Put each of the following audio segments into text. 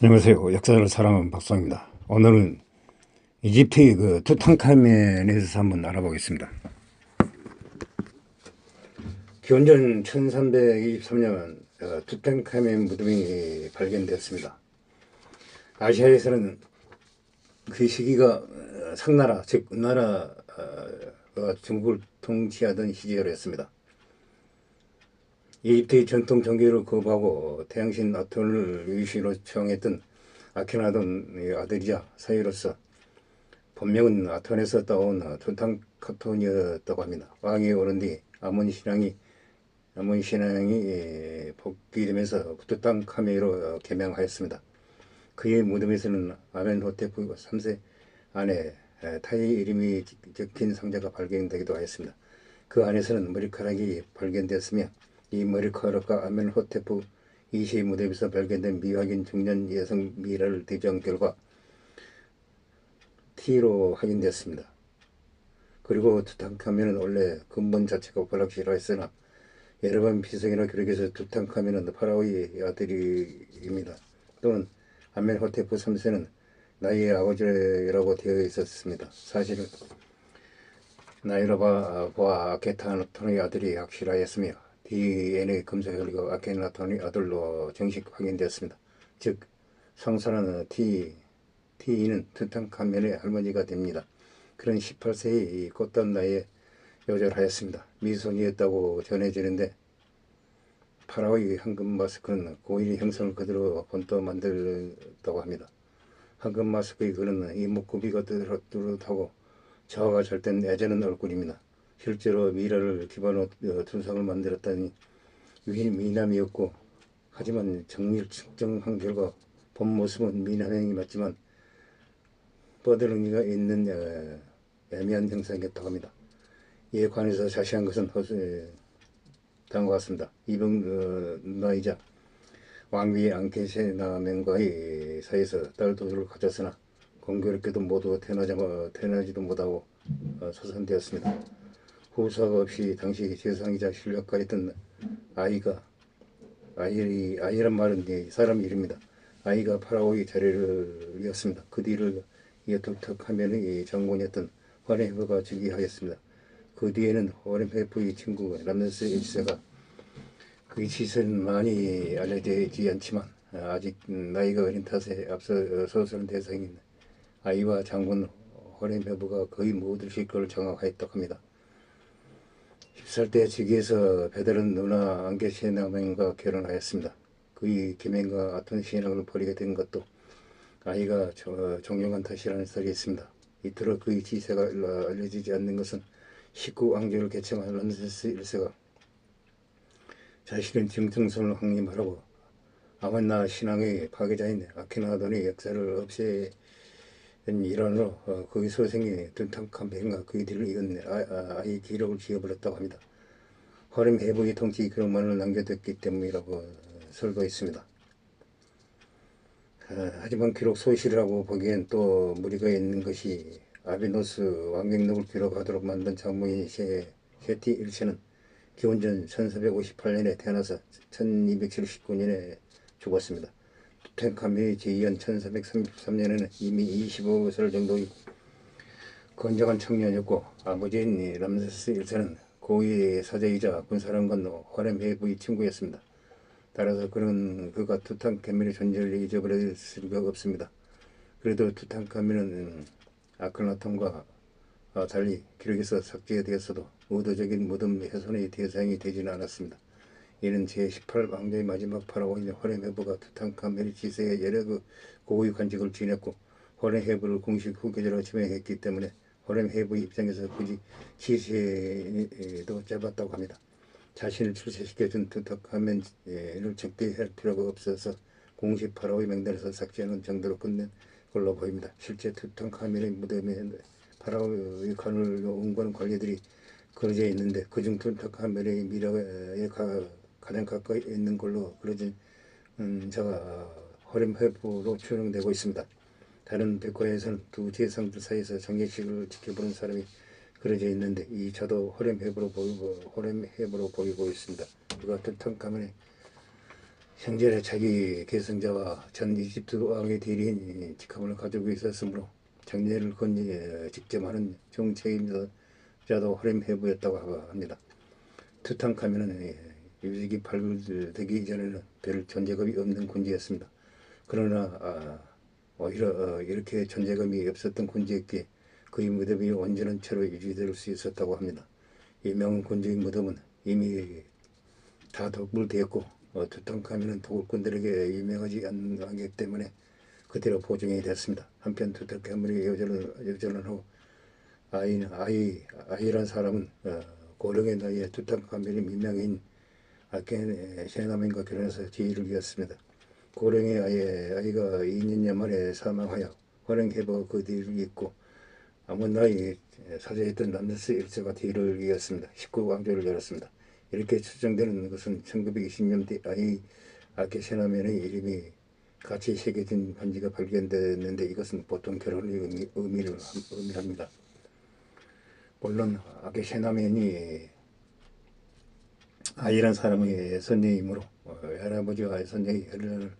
안녕하세요. 역사를 사랑하는 박사입니다. 오늘은 이집트의 그 투탕카멘에 대해서 한번 알아보겠습니다. 기원전 1323년 어, 투탕카멘 무덤이 발견되었습니다. 아시아에서는 그 시기가 어, 상나라, 즉 은나라가 중국을 통치하던 시절이었습니다. 이집트의 전통 종교를 거부하고 태양신 아톤을 유시로 처형했던 아케나돈의 아들이자 사이로서 본명은 아톤에서 따온 투탕카톤이었다고 합니다. 왕이 오른 뒤 아몬 신앙이 아몬 신앙이 복귀되면서 투탕카메로 개명하였습니다. 그의 무덤에서는 아멘호테프 3세 안에 타이 이름이 적힌 상자가 발견되기도 하였습니다. 그 안에서는 머리카락이 발견되었으며 이 머리카락과 아멘 호테프 2세의 무덤에서 발견된 미확인 중년 여성 미라를 대조한 결과 T로 확인되었습니다. 그리고 투탕카멘은 원래 근본 자체가 불확실하였으나 여러 번 피성이나 기록에서 투탕카멘은 파라오의 아들입니다. 또는 아멘호테프 3세는 나이의 아버지라고 되어 있었습니다. 사실은 나이로바와 아케타노톤의 아들이 확실하였으며 DNA 검사 결과 아케나톤의 아들로 정식 확인되었습니다. 즉 성선하는 T, T는 투탕카멘의 할머니가 됩니다. 그런 18세의 꽃단 나이에 요절하였습니다. 미소니였다고 전해지는데 파라오의 황금 마스크는 고인의 형성을 그대로 본떠 만들었다고 합니다. 황금 마스크의 그는 이목구비가 뚜렷하고 저하가 절된 애저는 얼굴입니다. 실제로 미라를 기반으로 tun상을 만들었다니 미남이었고 하지만 정밀 측정한 결과 본 모습은 미남형이 맞지만 뻐드렁이가 있는 애매한 형상이었다고 합니다. 이에 관해서 자세한 것은 허수 다음과 같습니다. 이병 어, 나이자 왕비 앙케세나멘과의 사이에서 딸 도를 가졌으나 공교롭게도 모두 태어나자, 태어나지도 못하고 어, 소산되었습니다. 후사가 없이 당시 재상이자 실력가였던 아이가 아이, 아이란 말은 사람 이름입니다. 아이가 파라오의 자리를 이었습니다. 그 뒤를 이어톡톡하면 장군이었던 호렘헤프가 즉위하였습니다. 그 뒤에는 호렘헤프의 친구 람네스 1세가 그 시설은 많이 알려져 있지 않지만 아직 나이가 어린 탓에 앞서 소설 대상인 아이와 장군 호렘헤프가 거의 모든 실권을 장악하였다고 합니다. 10살 때직위에서 베드른 누나 안개 시나맹과 결혼하였습니다. 그의 김행과 아톤 신앙을 버리게 된 것도 아이가 종용한 탓이라는 설이 있습니다. 이토록 그의 지세가 알려지지 않는 것은 19왕조를 개청한 람세스 1세가 자신은 정통선을 확립하라고 아만나 신앙의 파괴자인 아케나돈의 역사를 없애 일환으로 어, 그의 소생이 둔탕캄벤과 그의 뒤를 이은 아, 이 기록을 지어버렸다고 합니다. 허림 해부의 통치 기록만을 남겨뒀기 때문이라고 설도 있습니다. 아, 하지만 기록 소실이라고 보기엔 또 무리가 있는 것이 아비노스 왕명록을 기록하도록 만든 장모인 셰, 셰티 1세는 기원전 1458년에 태어나서 1279년에 죽었습니다. 투텐카멘이 제2년 1433년에는 이미 25살 정도의 건장한 청년이었고 아버지인 람세스 1세는 고위의 사제이자 군사령관 화렘 회부의 친구였습니다. 따라서 그는 그가 투탕카멘의 존재를 잊어버릴 수가 없습니다. 그래도 투탕카멘은 아크나톤과 달리 기록에서 삭제되었어도 의도적인 무덤 훼손의 대상이 되지는 않았습니다. 이는 제18왕조의 마지막 파라오인 호렘헤브가 투탕카멘의 지세에 여러 그 고위 관직을 지냈고 호렘헤브를 공식 후계자로 지명했기 때문에 호렘헤브의 입장에서 굳이 지세도 짧았다고 합니다. 자신을 출세시켜준 투탕카멘을 적대할 필요가 없어서 공식 파라오의 명단에서 삭제하는 정도로 끝낸 걸로 보입니다. 실제 투탕카멘의 무덤에 파라오의 관을 응관 관리들이 그려져 있는데 그중 투탕카멘의 미라에 가 장 가까이 있는 걸로 그려진 음, 자가 허림회부로 추정되고 있습니다. 다른 백과에서는 두 재상들 사이에서 장례식을 지켜보는 사람이 그려져 있는데 이 자도 호렘헤브로 보이고 호렘헤브로 보이고 있습니다. 그가 투탕카멘의 형제의 자기 계승자와 전 이집트 왕의 대리인 직함을 가지고 있었으므로 장례를 건지 직접 하는 정책임자도 호렘헤브였다고 합니다. 투탕카멘은 유직이 발굴되기 이전에는 별 존재감이 없는 군주였습니다. 그러나 아, 오히려 어, 이렇게 존재감이 없었던 군주에게 그의 무덤이 온전한 채로 유지될 수 있었다고 합니다. 이 명은 군주의 무덤은 이미 다 덕물되었고 어, 투탕카멘은 도굴꾼들에게 유명하지 않기 때문에 그대로 보증이 됐습니다. 한편 투탕카멘이 여전을 여전을 하고 아이 아이 아이란 사람은 어, 고령의 나이에 투탕카멘이 민명인 아켄 셰나멘과 결혼해서 지위를 이었습니다. 고령의 아이 아이가 2년여 만에 사망하여 호령 해버가 그 뒤를 잇고 아무 나이 사제했던 남네스 일세가 뒤를 이었습니다. 19왕조를 열었습니다. 이렇게 추정되는 것은 1920년대 아이 아케 세나멘의 이름이 같이 새겨진 반지가 발견됐는데 이것은 보통 결혼의 의미, 의미를 의미합니다. 물론 아케 세나멘이 아이란 사람의 선녀이므로 어, 할아버지와 선녀의 혈연을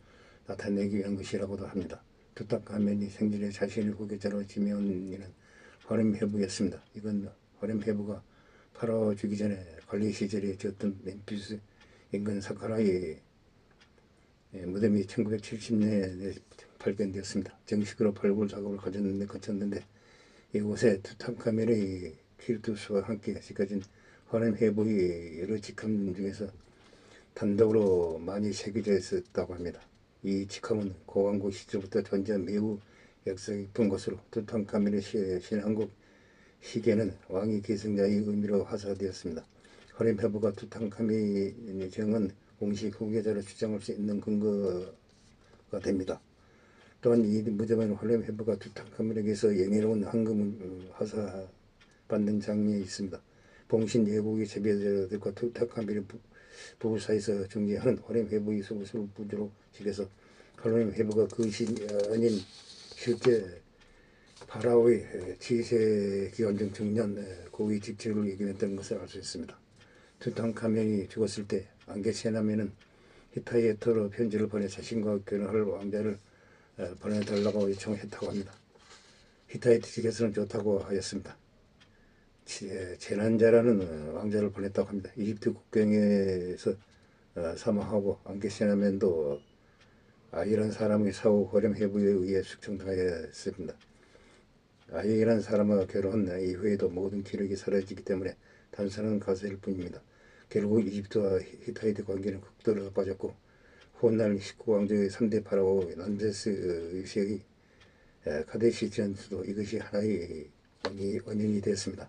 나타내기 위한 것이라고도 합니다. 투탁하면이 생전에 자신의 후계자로 지명한 이는 호렘헤브였습니다. 이건 호렘헤브가 파라오 주기 전에 관리 시절에 지었던 멤피스 인근 사카라의 예, 무덤이 1970년에 발견되었습니다. 정식으로 발굴 작업을 거쳤는데, 거쳤는데 이곳에 투탕카멘의 키르투스와 함께 지켜 진 호렘헤브의 여러 직함 중에서 단독으로 많이 새겨져 있었다고 합니다. 이 직함은 고왕국 시절부터 존재한 매우 역사 깊은 것으로 투탕카멘의 시- 신한국 시계는 왕의 계승자의 의미로 화사되었습니다. 호렘헤브가 투탕카멘의 정은 공식 후계자로 주장할 수 있는 근거가 됩니다. 또한 이 무덤은 호렘헤브가 투탕카멘에게서 영예로운 황금을 화사받는 장면이 있습니다. 봉신 예복의 제비들과 투탕카멘의 부- 부부 사이에서 중재하는 호렘헤브의 소설 부조로 실에서 호렘헤브가 그 신인 실제 파라오의 지세 기원전 청년 고위 직책을 이겨냈다는 것을 알 수 있습니다. 투탕카멘이 죽었을 때 안게세나멘은 히타이에터로 편지를 보내 자신과 결혼할 왕자를 어, 보내달라고 요청했다고 합니다. 히타이트 측에서는 좋다고 하였습니다. 지- 재난자라는 어, 왕자를 보냈다고 합니다. 이집트 국경에서 어, 사망하고 안게세나멘도 아이란 사람의 사후 호렘 해부에 의해 숙청당하였습니다. 아이란 사람과 결혼한 이후에도 모든 기록이 사라지기 때문에 단순한 가설일 뿐입니다. 결국 이집트와 히타이트 관계는 극도로 빠졌고 훗날 19왕조의 3대 파라오 남세스 시의 카데시 전투도 이것이 하나의 원인이, 되었습니다.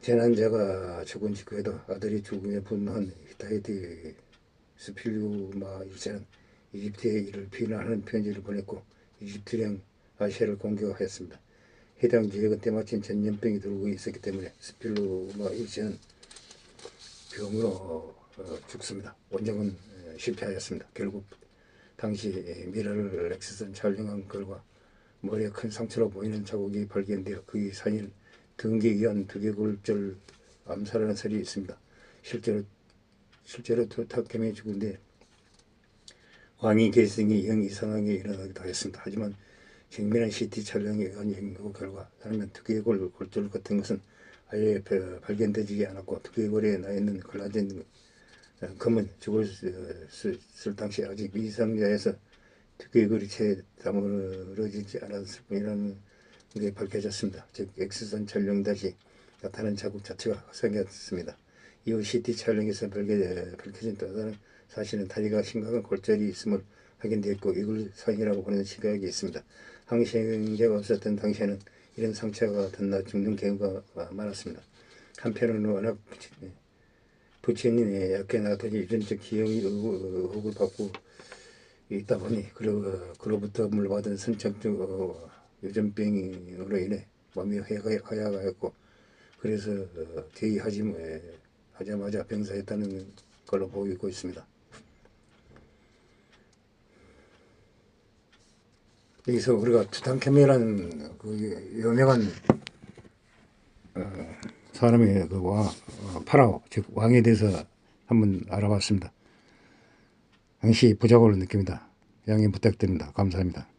재난자가 죽은 직후에도 아들이 죽음에 분노한 히타이트 스필루마 일세는 이집트에 이를 비난하는 편지를 보냈고 이집트령 아시아를 공격하였습니다. 해당 지역은 때마침 전염병이 돌고 있었기 때문에 스필루마 일세는 병으로 어, 죽습니다. 원정은 어, 실패하였습니다. 결국 당시 미러를 렉스선 촬영한 결과 머리에 큰 상처로 보이는 자국이 발견되어 그의 사인 등기에 의한 두개골절 암살하는 설이 있습니다. 실제로 실제로 투타케멘이 죽은데 왕위 계승이 영 이상하게 일어나기도 했습니다. 하지만 정밀한 CT 촬영에 의한 연구 결과 사람은 두개골 골절 같은 것은 아예 발- 발견되지 않았고 두개골에 나 있는 콜라겐 어, 검은 죽을 수- 수- 쓸 당시 아직 미상자에서 두개골이 채 다물어지지 않았을 뿐이라는 게 밝혀졌습니다. 즉 X선 촬영 다시 나타난 자국 자체가 확산되었습니다. 이후 CT 촬영에서 밝혀, 밝혀진 또 다른 사실은 다리가 심각한 골절이 있음을 확인되었고 이걸 상이라고 보는 시각이 있습니다. 항생제가 없었던 당시에는 이런 상처가 덧나 죽는 경우가 많았습니다. 한편으로는 워낙 부처님이 약게 나더니 유전적 기형이 의혹을 받고 있다 보니 그로, 그로부터 물받은 선천적 어, 유전병으로 인해 몸이 허약- 허약하였고 그래서 어, 퇴위하지 뭐, 하자마자 병사했다는 걸로 보이고 있습니다. 여기서 우리가 투탕케멘이라는 그 유명한 어, 사람의 그 왕, 어, 파라오 즉 왕에 대해서 한번 알아봤습니다. 항시 부작용을 느낍니다. 양해 부탁드립니다. 감사합니다.